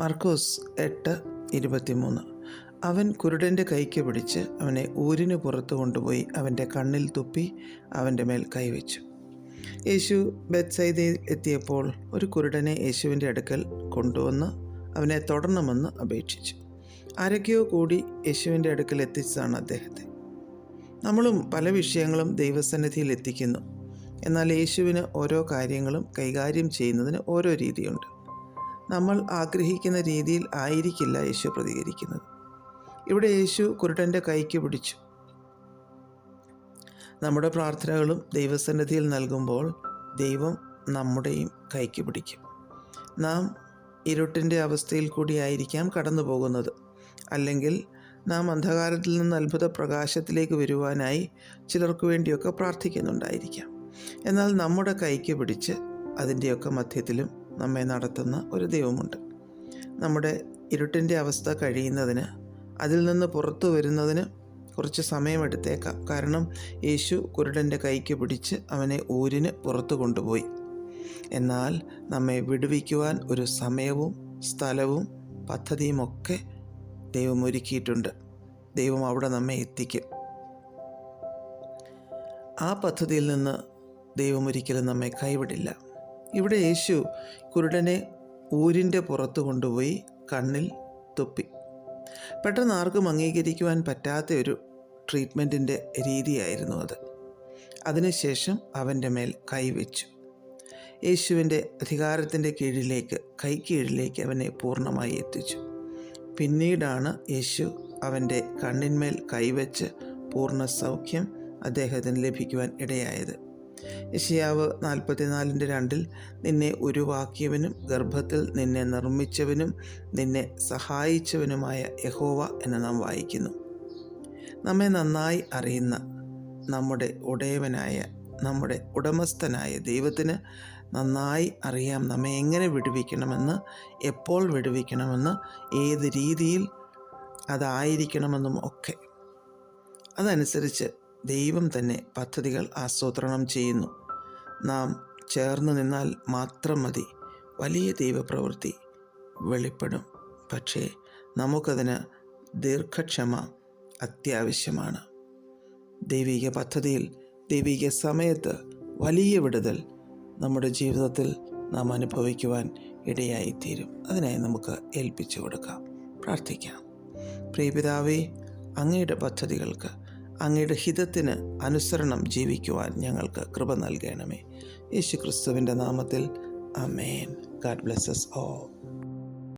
മർക്കോസ് എട്ട് ഇരുപത്തിമൂന്ന്. അവൻ കുരുടന്റെ കൈക്ക് പിടിച്ച് അവനെ ഊരിന് പുറത്തു കൊണ്ടുപോയി അവന്റെ കണ്ണിൽ തുപ്പി അവന്റെ മേൽ കൈവച്ചു. യേശു ബെത്സൈദയിൽ എത്തിയപ്പോൾ ഒരു കുരുടനെ യേശുവിന്റെ അടുക്കൽ കൊണ്ടുവന്ന് അവനെ തുടരണമെന്ന് അപേക്ഷിച്ചു. ആരൊക്കെയോ കൂടി യേശുവിന്റെ അടുക്കൽ എത്തിച്ചതാണ് അദ്ദേഹത്തെ. നമ്മളും പല വിഷയങ്ങളും ദൈവസന്നിധിയിൽ എത്തിക്കുന്നു. എന്നാൽ യേശുവിന് ഓരോ കാര്യങ്ങളും കൈകാര്യം ചെയ്യുന്നതിന് ഓരോ രീതിയുണ്ട്. നമ്മൾ ആഗ്രഹിക്കുന്ന രീതിയിൽ ആയിരിക്കില്ല യേശു പ്രതികരിക്കുന്നത്. ഇവിടെ യേശു കുരുടന്റെ കൈക്ക് പിടിച്ചു. നമ്മുടെ പ്രാർത്ഥനകളും ദൈവസന്നിധിയിൽ നൽകുമ്പോൾ ദൈവം നമ്മുടെയും കൈക്ക് പിടിക്കും. നാം ഇരുട്ടിന്റെ അവസ്ഥയിൽ കൂടിയായിരിക്കാം കടന്നു പോകുന്നത്. അല്ലെങ്കിൽ നാം അന്ധകാരത്തിൽ നിന്ന് അത്ഭുത പ്രകാശത്തിലേക്ക് വരുവാനായി ചിലർക്ക് വേണ്ടിയൊക്കെ പ്രാർത്ഥിക്കുന്നുണ്ടായിരിക്കാം. എന്നാൽ നമ്മുടെ കൈക്ക് പിടിച്ച് അതിന്റെയൊക്കെ മധ്യത്തിലും നമ്മെ നടത്തുന്ന ഒരു ദൈവമുണ്ട്. നമ്മുടെ ഇരുട്ടിന്റെ അവസ്ഥ കഴിയുന്നതിന് അതിൽ നിന്ന് പുറത്തു വരുന്നതിന് കുറച്ച് സമയമെടുത്തേക്കാം കാരണം യേശു കുരുടന്റെ കൈക്ക് പിടിച്ച് അവനെ ഊരിന് പുറത്തു കൊണ്ടുപോയി. എന്നാൽ നമ്മെ വിടുവിക്കുവാൻ ഒരു സമയവും സ്ഥലവും പദ്ധതിയുമൊക്കെ ദൈവം ഒരുക്കിയിട്ടുണ്ട്. ദൈവം അവിടെ നമ്മെ എത്തിക്കും. ആ പദ്ധതിയിൽ നിന്ന് ദൈവം ഒരിക്കലും നമ്മെ കൈവിടില്ല. ഇവിടെ യേശു കുരുടനെ ഊരിന്റെ പുറത്ത് കൊണ്ടുപോയി കണ്ണിൽ തുപ്പി. പെട്ടെന്ന് ആർക്കും അംഗീകരിക്കുവാൻ പറ്റാത്ത ഒരു ട്രീറ്റ്മെന്റിന്റെ രീതിയായിരുന്നു അത്. അതിനുശേഷം അവന്റെ മേൽ കൈവച്ചു യേശുവിന്റെ അധികാരത്തിന്റെ കീഴിലേക്ക് കൈ കീഴിലേക്ക് അവനെ പൂർണമായി എത്തിച്ചു. പിന്നീടാണ് യേശു അവന്റെ കണ്ണിന്മേൽ കൈവച്ച് പൂർണ സൗഖ്യം അദ്ദേഹത്തിന് ലഭിക്കുവാൻ ഇടയായത്. യശയാവ് നാൽപ്പത്തിനാലിന്റെ രണ്ടിൽ നിന്നെ ഉരുവാക്കിയവനും ഗർഭത്തിൽ നിന്നെ നിർമ്മിച്ചവനും നിന്നെ സഹായിച്ചവനുമായ യഹോവ എന്ന് നാം വായിക്കുന്നു. നമ്മെ നന്നായി അറിയുന്ന നമ്മുടെ ഉടയവനായ നമ്മുടെ ഉടമസ്ഥനായ ദൈവത്തിന് നന്നായി അറിയാം നമ്മെ എങ്ങനെ വിടുവിക്കണമെന്ന് എപ്പോൾ വിടുവിക്കണമെന്ന് ഏത് രീതിയിൽ അതായിരിക്കണമെന്നും ഒക്കെ. അതനുസരിച്ച് ദൈവം തന്നെ പദ്ധതികൾ ആസൂത്രണം ചെയ്യുന്നു. നാം ചേർന്ന് നിന്നാൽ മാത്രം മതി. വലിയ ദൈവപ്രവൃത്തി വെളിപ്പെടും. പക്ഷേ നമുക്കതിന് ദീർഘക്ഷമ അത്യാവശ്യമാണ്. ദൈവിക പദ്ധതിയിൽ ദൈവിക സമയത്ത് വലിയ വിടുതൽ നമ്മുടെ ജീവിതത്തിൽ നാം അനുഭവിക്കുവാൻ ഇടയായിത്തീരും. അതിനായി നമുക്ക് ഏൽപ്പിച്ചു കൊടുക്കാം. പ്രാർത്ഥിക്കാം. പ്രിയപിതാവേ അങ്ങയുടെ പദ്ധതികൾക്ക് അങ്ങയുടെ ഹിതത്തിന് അനുസരണം ജീവിക്കുവാൻ ഞങ്ങൾക്ക് കൃപ നൽകണമേ. യേശു ക്രിസ്തുവിന്റെ നാമത്തിൽ. അമേൻ ഗാഡ് ബ്ലെസ്സസ് ഓ